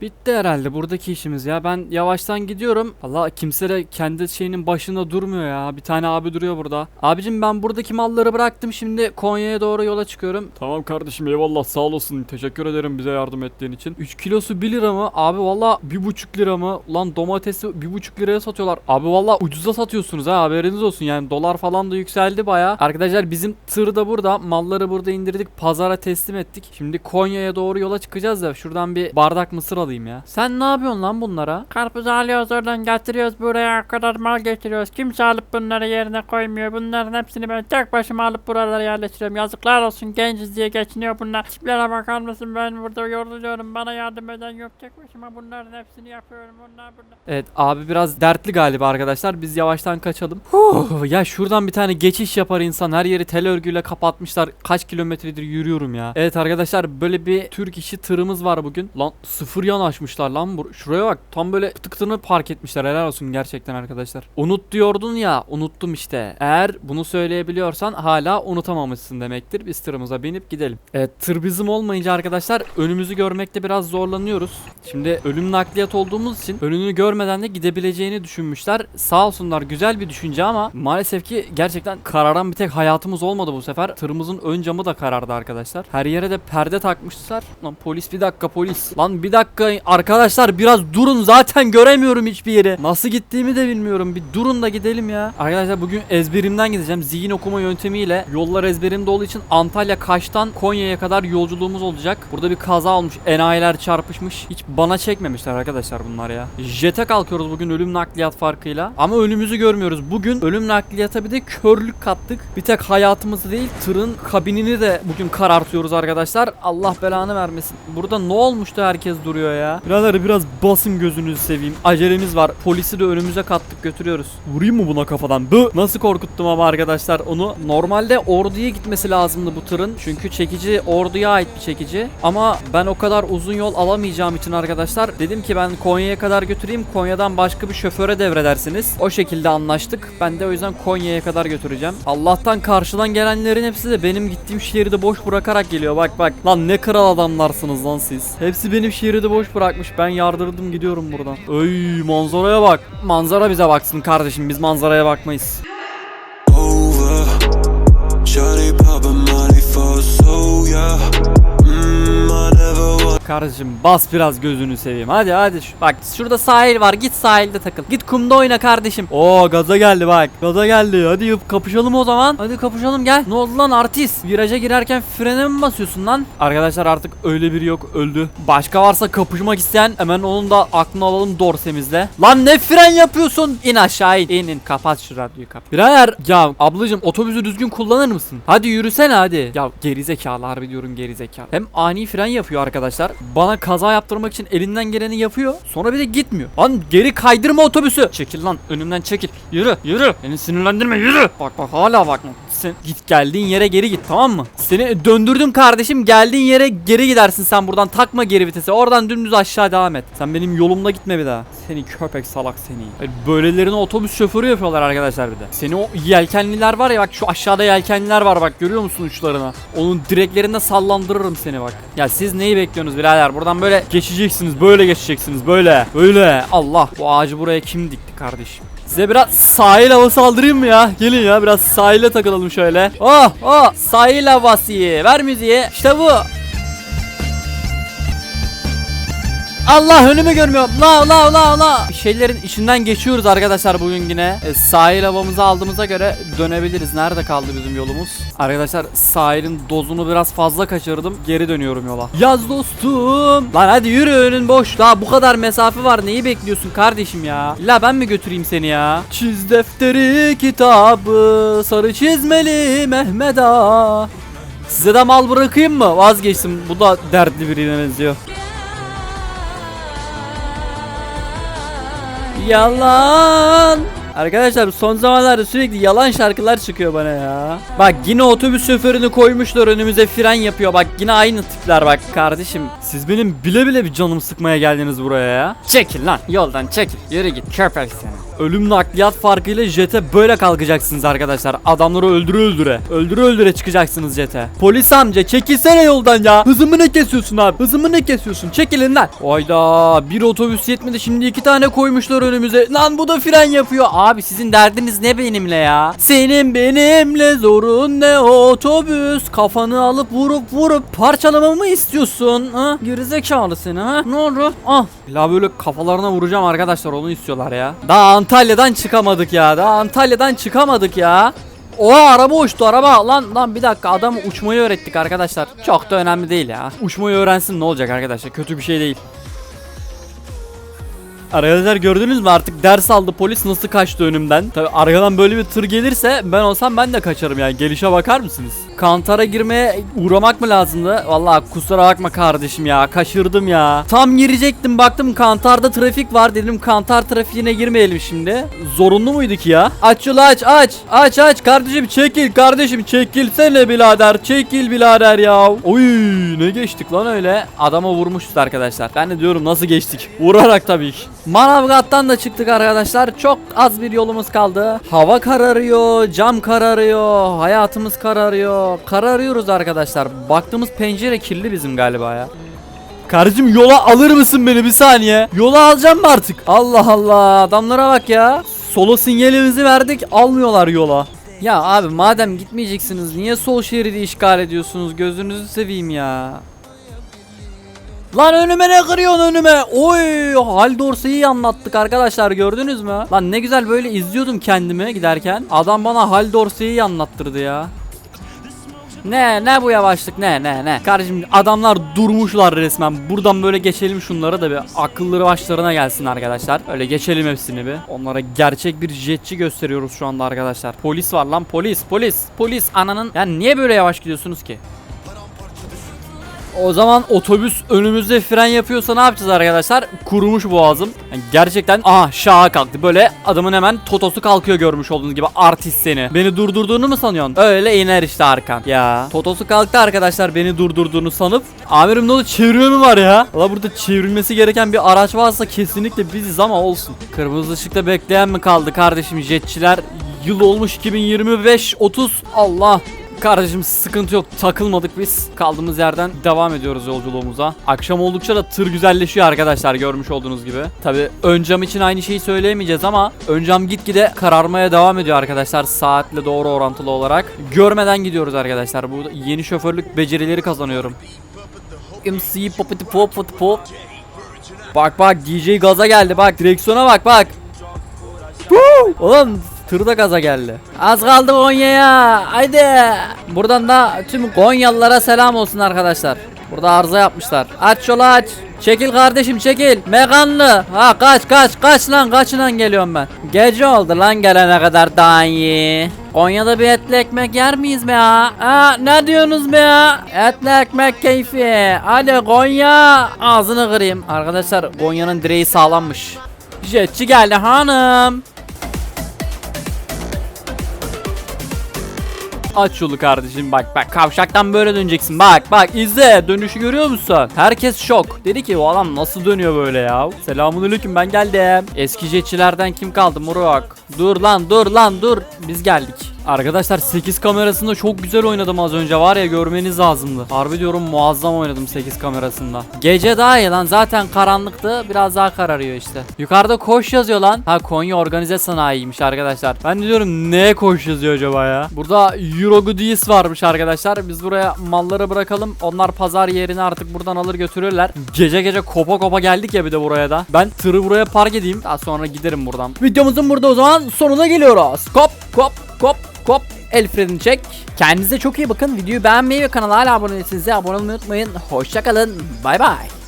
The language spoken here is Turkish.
Bitti herhalde buradaki işimiz ya. Ben yavaştan gidiyorum. Allah kimse de kendi şeyinin başında durmuyor ya. Bir tane abi duruyor burada. Abicim ben buradaki malları bıraktım. Şimdi Konya'ya doğru yola çıkıyorum. Tamam kardeşim eyvallah sağ olasın. Teşekkür ederim bize yardım ettiğin için. 3 kilosu 1 lira mı? Abi valla 1,5 lira mı? Lan domatesi 1,5 liraya satıyorlar. Abi valla ucuza satıyorsunuz ha haberiniz olsun. Yani dolar falan da yükseldi baya. Arkadaşlar bizim tır da burada. Malları burada indirdik. Pazara teslim ettik. Şimdi Konya'ya doğru yola çıkacağız da şuradan bir bardak mısır alayım ya. Sen ne yapıyorsun lan bunlara? Karpuz alıyoruz oradan getiriyoruz buraya o kadar mal getiriyoruz. Kimse alıp bunları yerine koymuyor. Bunların hepsini ben tek başıma alıp buralara yerleştiriyorum. Yazıklar olsun genciz diye geçiniyor bunlar. Tiplere bakar mısın ben burada yoruluyorum. Bana yardım eden yok tek başıma bunların hepsini yapıyorum. Bunlar burada. Evet abi biraz dertli galiba arkadaşlar. Biz yavaştan kaçalım. Huh, ya şuradan bir tane geçiş yapar insan. Her yeri tel örgüyle kapatmışlar. Kaç kilometredir yürüyorum ya. Evet arkadaşlar böyle bir Türk işi tırımız var bugün. Lan sıfır yanaşmışlar lan. Bu. Şuraya bak. Tam böyle pıtıktığını park etmişler. Helal olsun gerçekten arkadaşlar. Unut diyordun ya. Unuttum işte. Eğer bunu söyleyebiliyorsan hala unutamamışsın demektir. Biz tırımıza binip gidelim. Evet tır bizim olmayınca arkadaşlar önümüzü görmekte biraz zorlanıyoruz. Şimdi ölüm nakliyat olduğumuz için önünü görmeden de gidebileceğini düşünmüşler. Sağ olsunlar güzel bir düşünce ama maalesef ki gerçekten kararan bir tek hayatımız olmadı bu sefer. Tırımızın ön camı da karardı arkadaşlar. Her yere de perde takmışlar. Lan polis bir dakika polis. Lan bir dakika arkadaşlar biraz durun zaten göremiyorum hiçbir yeri. Nasıl gittiğimi de bilmiyorum. Bir durun da gidelim ya. Arkadaşlar bugün ezberimden gideceğim. Zihin okuma yöntemiyle yollar ezberimde olduğu için Antalya Kaş'tan Konya'ya kadar yolculuğumuz olacak. Burada bir kaza olmuş. Enayiler çarpışmış. Hiç bana çekmemişler arkadaşlar bunlar ya. Jete kalkıyoruz bugün ölüm nakliyat farkıyla. Ama önümüzü görmüyoruz. Bugün ölüm nakliyata bir de körlük kattık. Bir tek hayatımızı değil tırın kabinini de bugün karartıyoruz arkadaşlar. Allah belanı vermesin. Burada ne olmuştu herkes duruyor ya. Birader biraz basın gözünüzü seveyim. Acelemiz var. Polisi de önümüze kattık götürüyoruz. Vurayım mı buna kafadan? Bı! Nasıl korkuttum ama arkadaşlar onu. Normalde orduya gitmesi lazımdı bu tırın. Çünkü çekici orduya ait bir çekici. Ama ben o kadar uzun yol alamayacağım için arkadaşlar dedim ki ben Konya'ya kadar götüreyim. Konya'dan başka bir şoföre devredersiniz. O şekilde anlaştık. Ben de o yüzden Konya'ya kadar götüreceğim. Allah'tan karşıdan gelenlerin hepsi de benim gittiğim şehri boş bırakarak geliyor. Bak bak. Lan ne kral adamlarsınız lan siz. Hepsi benim şehri de bırakmış. Ben yardırdım gidiyorum buradan. Öy manzaraya bak. Manzara bize baksın kardeşim. Biz manzaraya bakmayız. over. Kardeşim bas biraz gözünü seveyim. Hadi hadi. Bak şurada sahil var. Git sahilde takıl. Git kumda oyna kardeşim. Oo gaza geldi bak. Gaza geldi. Hadi yap kapışalım o zaman. Hadi kapışalım gel. Ne oldu lan artist? Viraja girerken frene mi basıyorsun lan? Arkadaşlar artık öyle biri yok. Öldü. Başka varsa kapışmak isteyen hemen onun da aklını alalım dorsemizle. Lan ne fren yapıyorsun? İn aşağı in. İn in. Kapat şu radyoyu kapat. Birader ya ablacım otobüsü düzgün kullanır mısın? Hadi yürüsene hadi. Ya gerizekalı harbi diyorum gerizekalı. Hem ani fren yapıyor arkadaşlar. Bana kaza yaptırmak için elinden geleni yapıyor. Sonra bir de gitmiyor. Lan geri kaydırma otobüsü. Çekil lan önümden çekil. Yürü yürü. Beni sinirlendirme yürü. Bak bak hala bak. Sen git geldiğin yere geri git tamam mı? Seni döndürdüm kardeşim. Geldiğin yere geri gidersin sen buradan. Takma geri vitesi. Oradan dümdüz aşağı devam et. Sen benim yolumda gitme bir daha. Seni köpek salak seni. Hayır, Böylelerini otobüs şoförü yapıyorlar arkadaşlar bir de. Seni o yelkenliler var ya bak şu aşağıda yelkenliler var bak görüyor musun uçlarına? Onun direklerinde sallandırırım seni bak. Ya siz neyi bekliyorsunuz birader? Buradan böyle geçeceksiniz. Böyle geçeceksiniz. Böyle. Böyle. Allah. Bu ağacı buraya kim dikti kardeşim? Size biraz sahil havası aldırayım mı ya? Gelin ya biraz sahile takılalım şöyle. Oh oh sahil havası. Ver müziği. İşte bu. Allah önümü görmüyorum. La la la la. Bir şeylerin içinden geçiyoruz arkadaşlar bugün yine. E, sahil havamızı aldığımıza göre dönebiliriz. Nerede kaldı bizim yolumuz? Arkadaşlar sahilin dozunu biraz fazla kaçırdım. Geri dönüyorum yola. Yaz dostum. Lan hadi yürü önün boş. Daha bu kadar mesafe var. Neyi bekliyorsun kardeşim ya? İlla ben mi götüreyim seni ya? Çiz defteri kitabı sarı çizmeli Mehmet. Size de mal bırakayım mı? Vazgeçtim. Bu da dertli birine benziyor. Yalan. Arkadaşlar son zamanlarda sürekli yalan şarkılar çıkıyor bana ya. Bak yine otobüs şoförünü koymuşlar önümüze fren yapıyor. Bak yine aynı tipler bak kardeşim. Siz benim bile bile bir canımı sıkmaya geldiniz buraya ya. Çekil lan yoldan çekil. Yürü git köpek seni. Ölüm nakliyat farkıyla jete böyle kalkacaksınız arkadaşlar. Adamları öldüre öldüre. Öldüre öldüre çıkacaksınız jete. Polis amca çekilsene yoldan ya. Hızımı ne kesiyorsun abi? Hızımı ne kesiyorsun? Çekilin lan. Oyda bir otobüs yetmedi şimdi iki tane koymuşlar önümüze. Lan bu da fren yapıyor. Abi sizin derdiniz ne benimle ya? Senin benimle zorun ne otobüs? Kafanı alıp vurup vurup parçalamamı mı istiyorsun? Ha? Gerizekalı seni ha? Ne oldu? Ah. La böyle kafalarına vuracağım arkadaşlar onu istiyorlar ya. Daha Antalya'dan çıkamadık ya. Daha Antalya'dan çıkamadık ya. Oha araba uçtu araba. Lan lan bir dakika adamı uçmayı öğrettik arkadaşlar. Çok da önemli değil ya. Uçmayı öğrensin ne olacak arkadaşlar. Kötü bir şey değil. Arkadaşlar gördünüz mü artık ders aldı polis nasıl kaçtı önümden. Tabi arkadan böyle bir tır gelirse ben olsam ben de kaçarım yani gelişe bakar mısınız? Kantara girmeye uğramak mı lazımdı? Vallahi kusura bakma kardeşim ya kaçırdım ya. Tam girecektim baktım kantarda trafik var dedim kantar trafiğine girmeyelim şimdi. Zorunlu muydu ki ya? Aç yolu aç aç aç aç kardeşim çekil kardeşim çekilsene birader çekil birader ya. Oy ne geçtik lan öyle. Adama vurmuşuz arkadaşlar. Ben de diyorum nasıl geçtik? Vurarak tabii ki. Manavgat'tan da çıktık arkadaşlar. Çok az bir yolumuz kaldı. Hava kararıyor, cam kararıyor, hayatımız kararıyor. Kararıyoruz arkadaşlar. Baktığımız pencere kirli bizim galiba ya. Kardeşim yola alır mısın beni bir saniye? Yola alacağım mı artık? Allah Allah adamlara bak ya. Solo sinyalimizi verdik almıyorlar yola. Ya abi madem gitmeyeceksiniz niye sol şeridi işgal ediyorsunuz? Gözünüzü seveyim ya. Lan önüme ne kırıyorsun önüme? Oy Haldorse'yi anlattık arkadaşlar gördünüz mü? Lan ne güzel böyle izliyordum kendimi giderken. Adam bana Haldorse'yi anlattırdı ya. Ne ne bu yavaşlık ne ne ne. Kardeşim adamlar durmuşlar resmen. Buradan böyle geçelim şunları da bir akılları başlarına gelsin arkadaşlar. Öyle geçelim hepsini bir. Onlara gerçek bir jetçi gösteriyoruz şu anda arkadaşlar. Polis var lan polis polis polis ananın. Yani niye böyle yavaş gidiyorsunuz ki? O zaman otobüs önümüzde fren yapıyorsa ne yapacağız arkadaşlar? Kurumuş boğazım. Yani gerçekten aha şaha kalktı. Böyle adamın hemen totosu kalkıyor görmüş olduğunuz gibi artist seni. Beni durdurduğunu mu sanıyorsun? Öyle iner işte arkan. Ya totosu kalktı arkadaşlar beni durdurduğunu sanıp. Amirim ne oldu çevirme mi var ya? Valla burada çevrilmesi gereken bir araç varsa kesinlikle biziz ama olsun. Kırmızı ışıkta bekleyen mi kaldı kardeşim jetçiler? Yıl olmuş 2025 30 Allah Kardeşim sıkıntı yok takılmadık biz. Kaldığımız yerden devam ediyoruz yolculuğumuza. Akşam oldukça da tır güzelleşiyor arkadaşlar görmüş olduğunuz gibi. Tabi ön cam için aynı şeyi söyleyemeyeceğiz ama Ön cam gitgide kararmaya devam ediyor arkadaşlar Saatle doğru orantılı olarak. Görmeden gidiyoruz arkadaşlar Bu yeni şoförlük becerileri kazanıyorum. MC popiti pop pop pop. Bak bak DJ gaza geldi bak direksiyona bak bak. Woo! Oğlum tır da gaza geldi. Az kaldı Konya'ya. Haydi. Buradan da tüm Konyalılara selam olsun arkadaşlar. Burada arıza yapmışlar. Aç yolu aç. Çekil kardeşim çekil. Mekanlı. Ha kaç kaç kaç lan kaç lan geliyorum ben. Gece oldu lan gelene kadar daha iyi. Konya'da bir etli ekmek yer miyiz be ya? Ha ne diyorsunuz be ya? Etli ekmek keyfi. Hadi Konya. Ağzını kırayım. Arkadaşlar Konya'nın direği sağlammış. Jetçi geldi hanım. Aç yolu kardeşim bak bak kavşaktan böyle döneceksin bak bak izle dönüşü görüyor musun? Herkes şok. Dedi ki o adam nasıl dönüyor böyle ya? Selamünaleyküm ben geldim. Eski jetçilerden kim kaldı Murok? Dur lan dur lan dur. Biz geldik. Arkadaşlar 8 kamerasında çok güzel oynadım az önce var ya görmeniz lazımdı. Harbi diyorum muazzam oynadım 8 kamerasında. Gece daha iyi lan zaten karanlıktı biraz daha kararıyor işte. Yukarıda koş yazıyor lan. Ha Konya organize sanayiymiş arkadaşlar. Ben diyorum neye koş yazıyor acaba ya? Burada Euro Goodies varmış arkadaşlar. Biz buraya malları bırakalım. Onlar pazar yerini artık buradan alır götürürler. Gece gece kopa kopa geldik ya bir de buraya da. Ben tırı buraya park edeyim. Daha sonra giderim buradan. Videomuzun burada o zaman sonuna geliyoruz. Kop kop kop kop. El frenini çek. Kendinize çok iyi bakın. Videoyu beğenmeyi ve kanala hala abone değilseniz de abone olmayı unutmayın. Hoşçakalın. Bay bay.